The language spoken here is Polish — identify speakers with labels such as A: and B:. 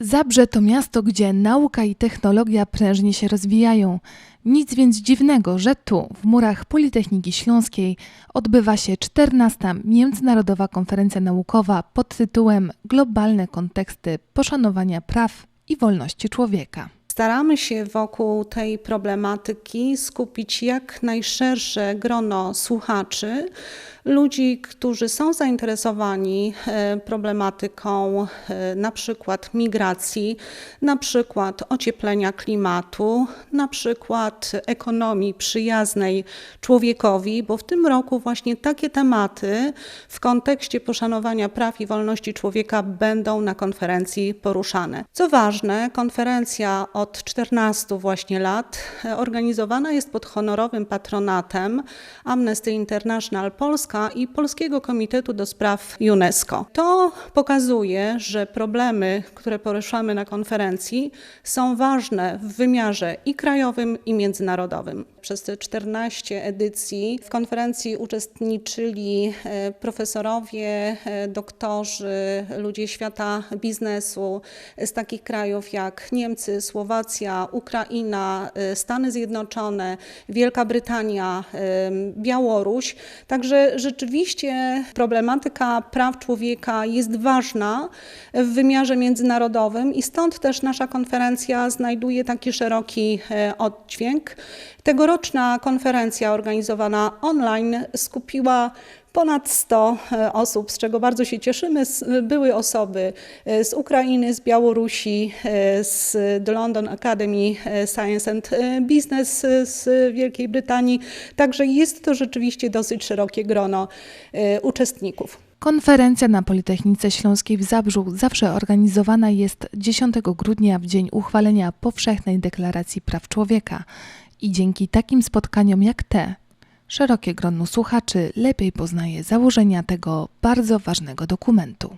A: Zabrze to miasto, gdzie nauka i technologia prężnie się rozwijają. Nic więc dziwnego, że tu, w murach Politechniki Śląskiej, odbywa się 14. Międzynarodowa Konferencja Naukowa pod tytułem Globalne konteksty poszanowania praw i wolności człowieka.
B: Staramy się wokół tej problematyki skupić jak najszersze grono słuchaczy, ludzi, którzy są zainteresowani e, problematyką e, na przykład migracji, na przykład ocieplenia klimatu, na przykład ekonomii przyjaznej człowiekowi, bo w tym roku właśnie takie tematy w kontekście poszanowania praw i wolności człowieka będą na konferencji poruszane. Co ważne, konferencja od 14 właśnie lat e, organizowana jest pod honorowym patronatem Amnesty International Polska i Polskiego Komitetu do Spraw UNESCO. To pokazuje, że problemy, które poruszamy na konferencji, są ważne w wymiarze i krajowym, i międzynarodowym. Przez te 14 edycji w konferencji uczestniczyli e, profesorowie, e, doktorzy, ludzie świata biznesu z takich krajów jak Niemcy, Słowacja, Ukraina, e, Stany Zjednoczone, Wielka Brytania, Białoruś. Także rzeczywiście problematyka praw człowieka jest ważna w wymiarze międzynarodowym i stąd też nasza konferencja znajduje taki szeroki oddźwięk. Tegoroczna konferencja organizowana online skupiła ponad 100 e, osób, z czego bardzo się cieszymy. Były osoby e, z Ukrainy, z Białorusi, e, z The London Academy Science and Business z Wielkiej Brytanii. Także jest to rzeczywiście dosyć szerokie grono uczestników.
A: Konferencja na Politechnice Śląskiej w Zabrzu zawsze organizowana jest 10 grudnia w dzień uchwalenia Powszechnej Deklaracji Praw Człowieka. I dzięki takim spotkaniom jak te, szerokie grono słuchaczy lepiej poznaje założenia tego bardzo ważnego dokumentu.